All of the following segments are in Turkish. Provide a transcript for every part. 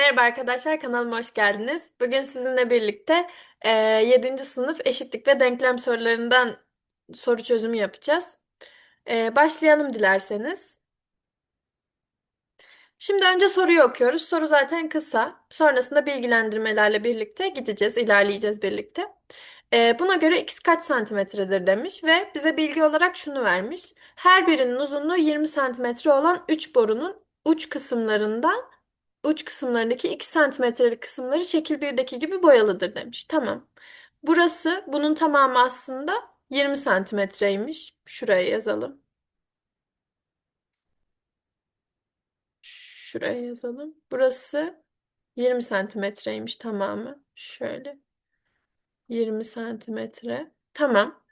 Merhaba arkadaşlar, kanalıma hoş geldiniz. Bugün sizinle birlikte e, 7. sınıf eşitlik ve denklem sorularından soru çözümü yapacağız. E, başlayalım dilerseniz. Şimdi önce soruyu okuyoruz. Soru zaten kısa. Sonrasında bilgilendirmelerle birlikte gideceğiz, ilerleyeceğiz birlikte. E, buna göre x kaç santimetredir demiş ve bize bilgi olarak şunu vermiş. Her birinin uzunluğu 20 santimetre olan 3 borunun uç kısımlarından uç kısımlarındaki 2 santimetrelik kısımları şekil 1'deki gibi boyalıdır demiş. Tamam. Burası bunun tamamı aslında 20 santimetreymiş. Şuraya yazalım. Şuraya yazalım. Burası 20 santimetreymiş tamamı. Şöyle. 20 santimetre. Tamam.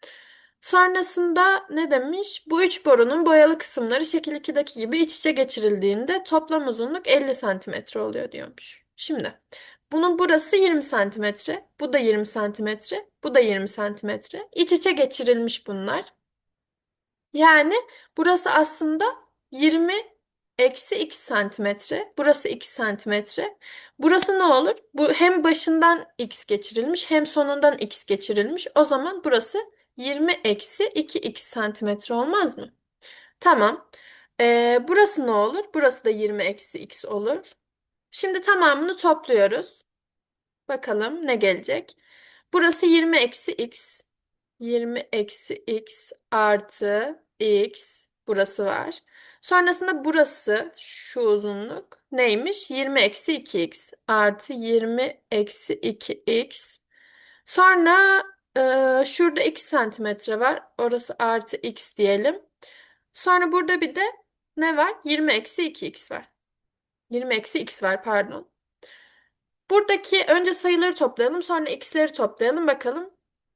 Sonrasında ne demiş? Bu üç borunun boyalı kısımları şekil 2'deki gibi iç içe geçirildiğinde toplam uzunluk 50 santimetre oluyor diyormuş. Şimdi bunun burası 20 santimetre, bu da 20 santimetre, bu da 20 santimetre. İç içe geçirilmiş bunlar. Yani burası aslında 20 eksi 2 santimetre. Burası 2 santimetre. Burası ne olur? Bu hem başından x geçirilmiş hem sonundan x geçirilmiş. O zaman burası 20 eksi 2 x santimetre olmaz mı? Tamam. Ee, burası ne olur? Burası da 20 eksi x olur. Şimdi tamamını topluyoruz. Bakalım ne gelecek? Burası 20 eksi x. 20 eksi x artı x. Burası var. Sonrasında burası şu uzunluk neymiş? 20 eksi 2x artı 20 eksi 2x. Sonra e, şurada 2 santimetre var. Orası artı x diyelim. Sonra burada bir de ne var? 20 eksi 2x var. 20 eksi x var pardon. Buradaki önce sayıları toplayalım sonra x'leri toplayalım bakalım.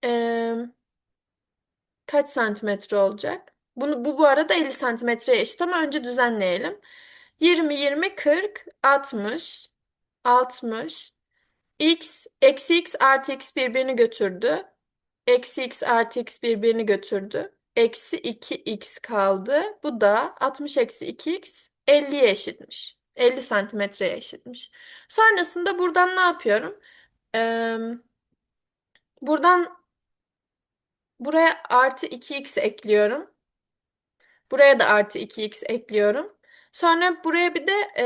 Ee, kaç santimetre olacak? Bunu, bu bu arada 50 santimetreye eşit ama önce düzenleyelim. 20, 20, 40, 60, 60. x, eksi x artı x birbirini götürdü. Eksi x artı x birbirini götürdü. Eksi 2x kaldı. Bu da 60 eksi 2x 50'ye eşitmiş. 50 santimetreye eşitmiş. Sonrasında buradan ne yapıyorum? Ee, buradan buraya artı 2x ekliyorum. Buraya da artı 2x ekliyorum. Sonra buraya bir de e,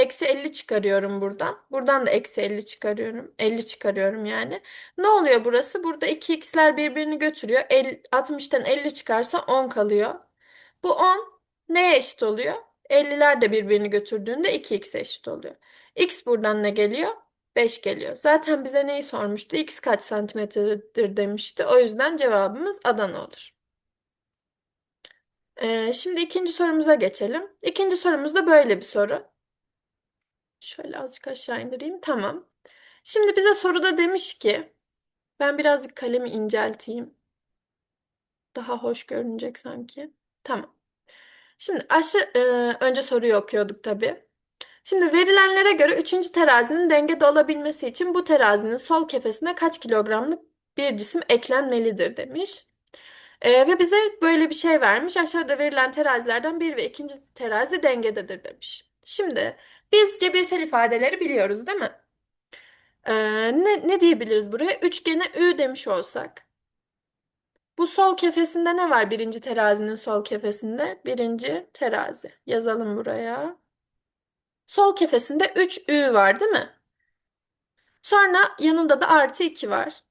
eksi 50 çıkarıyorum buradan. Buradan da eksi 50 çıkarıyorum. 50 çıkarıyorum yani. Ne oluyor burası? Burada 2x'ler birbirini götürüyor. 50, 60'tan 50 çıkarsa 10 kalıyor. Bu 10 neye eşit oluyor? 50'ler de birbirini götürdüğünde 2x eşit oluyor. X buradan ne geliyor? 5 geliyor. Zaten bize neyi sormuştu? X kaç santimetredir demişti. O yüzden cevabımız Adana olur. Ee, şimdi ikinci sorumuza geçelim. İkinci sorumuz da böyle bir soru. Şöyle azıcık aşağı indireyim. Tamam. Şimdi bize soruda demiş ki ben birazcık kalemi incelteyim. Daha hoş görünecek sanki. Tamam. Şimdi aşağı e, önce soruyu okuyorduk tabii. Şimdi verilenlere göre üçüncü terazinin dengede olabilmesi için bu terazinin sol kefesine kaç kilogramlık bir cisim eklenmelidir demiş. Ee, ve bize böyle bir şey vermiş. Aşağıda verilen terazilerden bir ve ikinci terazi dengededir demiş. Şimdi biz cebirsel ifadeleri biliyoruz değil mi? Ee, ne, ne diyebiliriz buraya? Üçgene Ü demiş olsak. Bu sol kefesinde ne var birinci terazinin sol kefesinde? Birinci terazi. Yazalım buraya. Sol kefesinde 3Ü var değil mi? Sonra yanında da artı 2 var.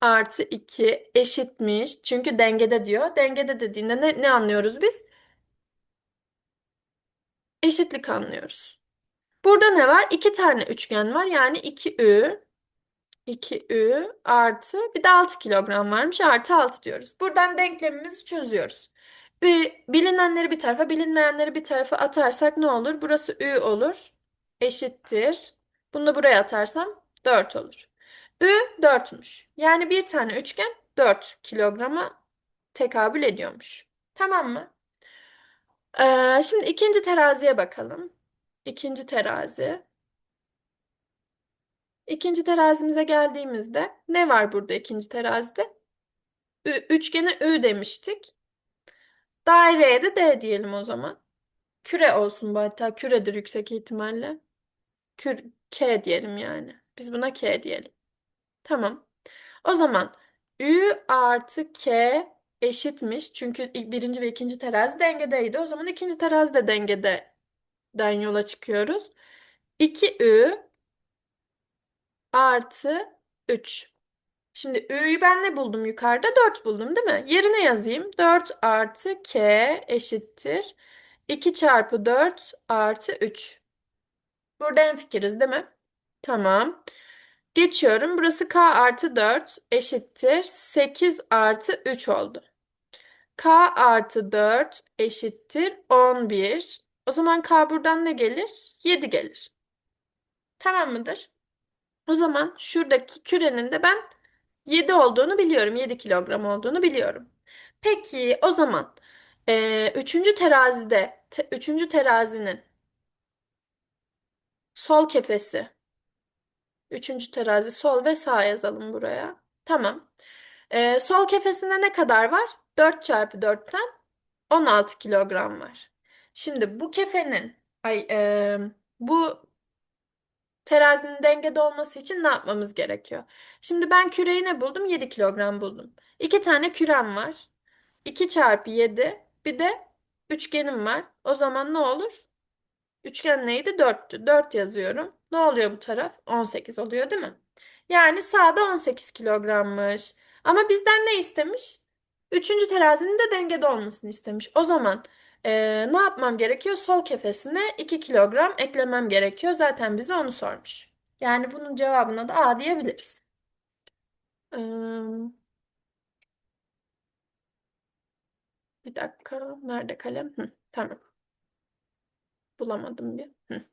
Artı 2 eşitmiş. Çünkü dengede diyor. Dengede dediğinde ne, ne anlıyoruz biz? Eşitlik anlıyoruz. Burada ne var? İki tane üçgen var. Yani 2Ü 2Ü artı bir de 6 kilogram varmış. Artı 6 diyoruz. Buradan denklemimizi çözüyoruz. Bir, bilinenleri bir tarafa, bilinmeyenleri bir tarafa atarsak ne olur? Burası Ü olur. Eşittir. Bunu da buraya atarsam 4 olur. Ü 4'müş. Yani bir tane üçgen 4 kilograma tekabül ediyormuş. Tamam mı? Ee, şimdi ikinci teraziye bakalım. İkinci terazi. İkinci terazimize geldiğimizde ne var burada ikinci terazide? Üçgene Ü demiştik. Daireye de D diyelim o zaman. Küre olsun bu hatta küredir yüksek ihtimalle. Kür, K diyelim yani. Biz buna K diyelim. Tamam. O zaman Ü artı K eşitmiş. Çünkü birinci ve ikinci terazi dengedeydi. O zaman ikinci terazi de dengeden yola çıkıyoruz. 2Ü artı 3. Şimdi Ü'yü ben ne buldum yukarıda? 4 buldum değil mi? Yerine yazayım. 4 artı K eşittir. 2 çarpı 4 artı 3. Burada hemfikiriz değil mi? Tamam. Geçiyorum. Burası K artı 4 eşittir. 8 artı 3 oldu. K artı 4 eşittir 11. O zaman K ne gelir? 7 gelir. Tamam mıdır? O zaman şuradaki kürenin de ben 7 olduğunu biliyorum. 7 kilogram olduğunu biliyorum. Peki o zaman eee, üçüncü terazide, te- üçüncü terazinin sol kefesi, üçüncü terazi sol ve sağ yazalım buraya. Tamam. Eee, sol kefesinde ne kadar var? 4 çarpı 4'ten 16 kilogram var. Şimdi bu kefenin, ay eee, bu Terazinin dengede olması için ne yapmamız gerekiyor? Şimdi ben küreyi ne buldum? 7 kilogram buldum. İki tane kürem var. 2 çarpı 7 bir de üçgenim var. O zaman ne olur? Üçgen neydi? 4'tü. 4 yazıyorum. Ne oluyor bu taraf? 18 oluyor değil mi? Yani sağda 18 kilogrammış. Ama bizden ne istemiş? Üçüncü terazinin de dengede olmasını istemiş. O zaman eee, ne yapmam gerekiyor? Sol kefesine 2 kilogram eklemem gerekiyor. Zaten bize onu sormuş. Yani bunun cevabına da A diyebiliriz. Eee, bir dakika. Nerede kalem? Hı, tamam. Bulamadım bir. Hı.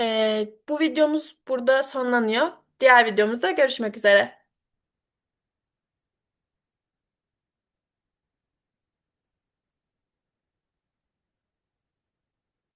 Eee, bu videomuz burada sonlanıyor. Diğer videomuzda görüşmek üzere.